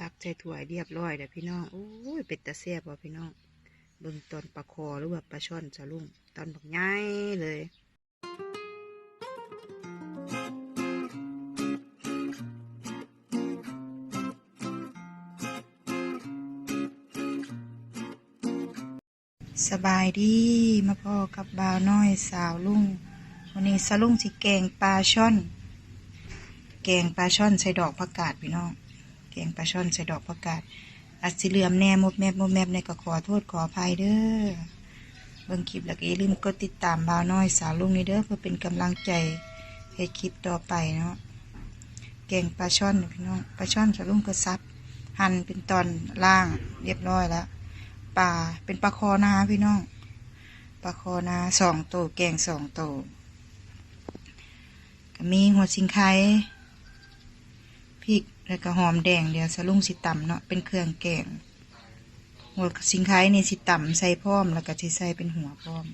ตักใส่ถ้วยเรียบร้อยเด้อพี่น้องโอ้ยเป็ดตะแซ่บว่ะพี่น้องเบิ่งตอนปลาคอหรือว่าปลาช่อนจะลุ่มตอนบักใหญ่เลยสบายดีมาพ่อกับบ่าวน้อยสาวลุงวันนี้สาลุงสิแกงปลาช่อน แกงปลาช่อนใส่ดอกผักกาดพี่น้อง แกงปลาช่อนใส่ดอกผักกาดอาจสิเหลื่อมแน่มบแมบมบแมบในก็ขอโทษขออภัยเด้อเบิ่งคลิปแล้วก็อย่าลืมกดติดตามบ่าวน้อยสาวลุงนี่เด้อเพื่อเป็นกำลังใจให้คลิปต่อไปเนาะแกงปลาช่อนพี่น้องปลาช่อนสาวลุงก็ซับหั่นเป็นตอนล่างเรียบร้อยแล้วปลาเป็นปลาคอนาพี่น้องปลาคอนาสองโตวแกงสองโตวก็มีหัวชิงไคพริก แล้วก็หอมแดงเดี๋ยวสลุงสิต่ำเนาะเป็นเครื่องแกงหัวชิงไคนี่สิต่ำใส่พร้อม แล้วก็สิใส่เป็นหัวพร้อม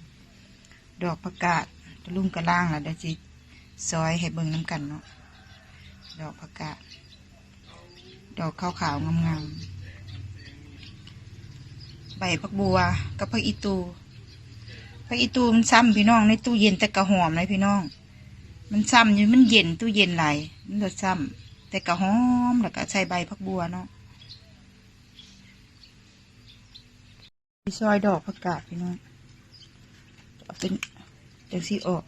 ดอกประกาศสลุงกระล่างแล้วเดี๋ยวสิซอยให้เบิ่งน้ำกันเนาะดอกประกาศ ดอกขาวๆงามๆใบผักบัวกับผักอีตูผักอีตูมันซ้ำพี่น้องในตู้เย็นแต่กระหอมเลยพี่น้อง มันซ้ำอยู่มันเย็นตู้เย็นไหลมันจะซ้ำ แต่กระหอมแล้วก็ใส่ใบผักบัวเนาะมีซอยดอกผักกาดพี่น้องเอาเป็นจังสีออก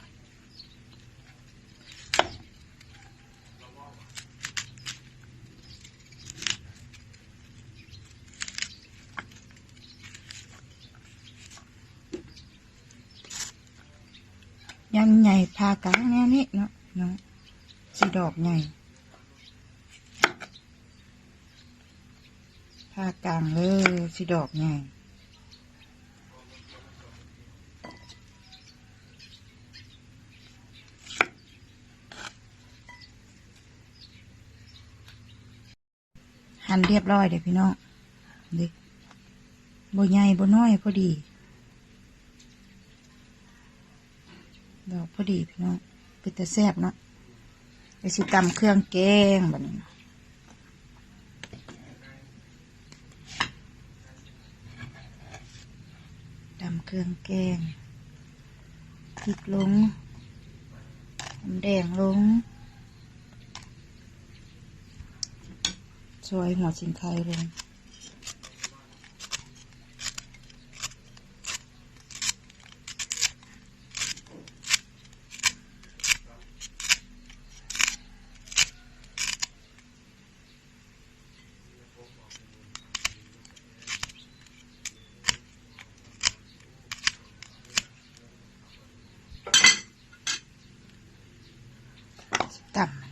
ยังใหญ่พากลางแน่นี่เนาะเนาะสีดอกใหญ่ พากลางเลยสีดอกใหญ่หั่นเรียบร้อยเดี๋ยวพี่น้องเด็กบใหญ่บน้อยพอดี ดอกพอดีพี่น้องเป็นแต่แซ่บเนาะไปสิตำเครื่องแกงแบบนี้ เครื่องแกงพริกลงน้ำแดงลงซอยหัวชิงไทยลง ต่ำ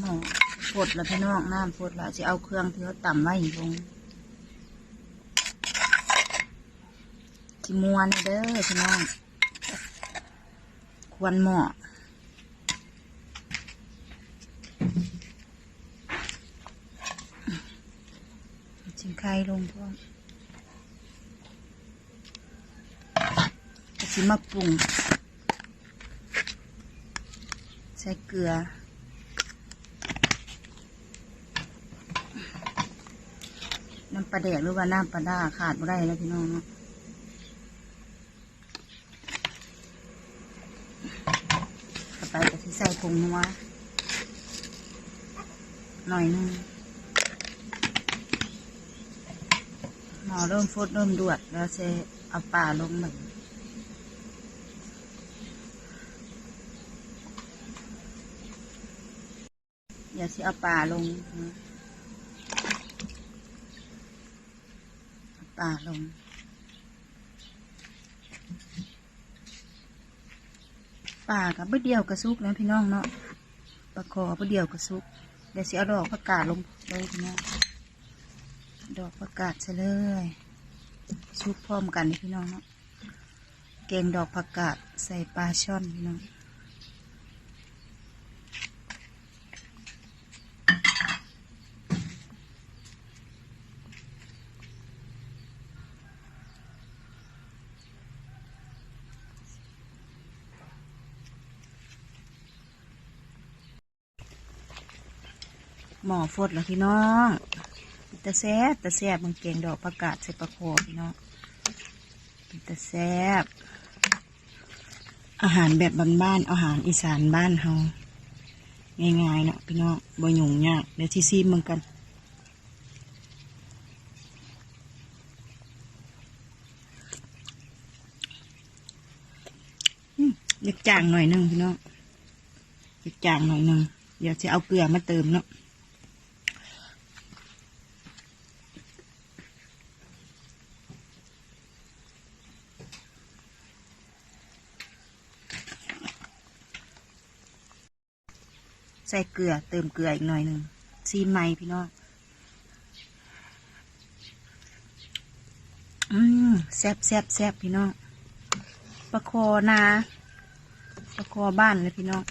หม้อฟดแล้วพี่น้องน้ำฟดแล้วจะเอาเครื่องที่เขาต่ำไว้ลงจิมวนเด้อพี่น้อง ควรหม้อชิงไข่ลงพร้อมก็สิมาปรุง ใส่เกลือ น้ำปลาแดกหรือว่าน้ำปลาด้าขาดไม่ได้แล้วพี่น้องเนาะต่อไปก็ที่ใส่ผงนัวหน่อยนึงหมอเริ่มฟดเริ่มดวด แล้วจะเอาปลาลงแบบอย่าสิเอาปลาลงนะเอา ปลาลง ป่ากับเบดเดียวกระซุกแล้วพี่น้องเนาะปลาคอเบดเดียวกระซุก เดี๋ยวเสิเอาดอกผักกาดลงเลยพี่น้องดอกผักกาดใส่เลยซุกพร้อมกันนี่พี่น้องเนาะแกงดอกผักกาดใส่ปลาช่อนพี่น้อง หมอฟดแล้วพี่น้องตะแซบตะแซบมันแกงดอกผักกาดใส่ปลาโคพี่น้องตะแซบอาหารแบบบ้านๆอาหารอีสานบ้านเฮาง่ายๆเนาะพี่น้องบ่ยุ่งยากเดี๋ยวที่ซีมมึงกันอืมอยากจางหน่อยหนึงพี่น้องอยากจางหน่อยหนึงเดี๋ยวจะเอาเกลือมาเติมเนาะ ใส่เกลือ เติมเกลืออีกหน่อยหนึ่งซีไหมพี่น้องอืมแซบแซบแซบพี่น้องปลาคอนาปลาคอบ้านเลยพี่น้อง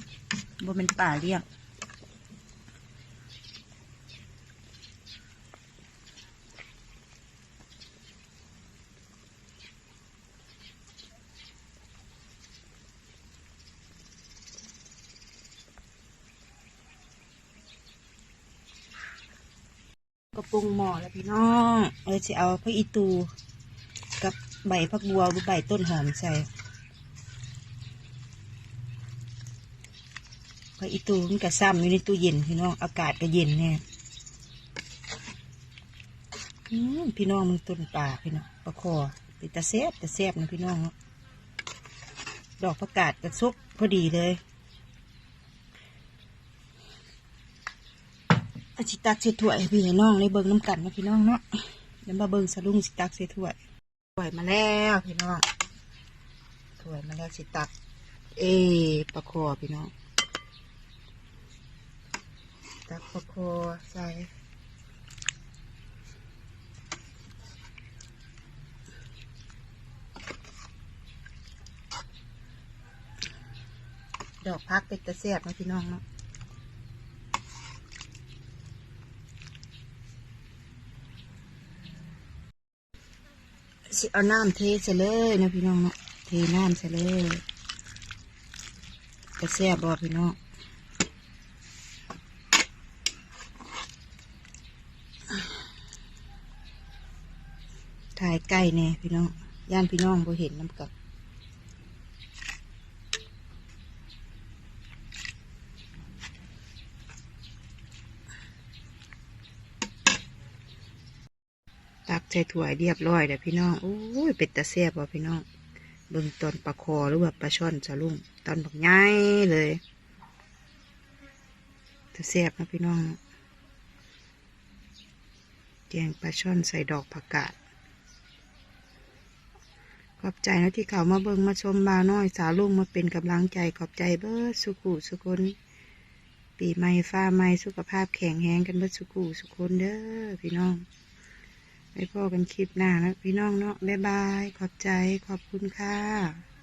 บ่เป็นป่าเรียก กระปุงหม้อแล้วพี่น้องเออจะเอาพระอีตูกับใบผักบัวหรือใบต้นหอมใส่พระอีตูมันก็ซ้ำอยู่ในตู้เย็นพี่น้องอากาศก็เย็นแน่พี่น้องมึงต้นป่าพี่น้องปลาคอเป็นตะแซบตะแซบนะพี่น้องดอกประกาศกระซุกพอดีเลย อาชิตักเสียถ้วยให้พี่ให้น้องเลยเบิ่งน้ำกันนะพี่น้องเนาะเดี๋ยวมาเบิ่งสลุงสิตักเสียถ้วยถ้วยมาแล้วพี่น้องถ้วยมาแล้วสิตัก เอปลาคอพี่น้องตักปลาคอใส่ดอกพักเป็นตะเสียบนะพี่น้องเนาะ เอาน้ำเทใส่เลยนะพี่น้องเนาะเทน้ำใส่เลยกระแซ่บบอพี่น้องถ่ายใกล้แน่พี่น้องย่านพี่น้องบ่เห็นน้ำกับ ส่ถ้วยเรียบร้อยเด้อพี่น้องโอ้ยเป็ดตะแซ่บบ่พี่น้องเบิ่งตอนปลาคอหรือว่าปลาช่อนจะลุ่งตอนบักใหญ่เลยตะแซ่บนะพี่น้องแกงปลาช่อนใส่ดอกผักกาดขอบใจนะที่เขามาเบิ่งมาชมบาวน้อยสาวลุงมาเป็นกำลังใจขอบใจเบิดสุขุสุคนปีใหม่ฟ้าใหม่สุขภาพแข็งแรงกันเบิดสุขุสุคนเด้อพี่น้อง ไว้พอกันคลิปหน้านะพี่น้องเนาะบ๊ายบาย ขอบใจขอบคุณค่ะ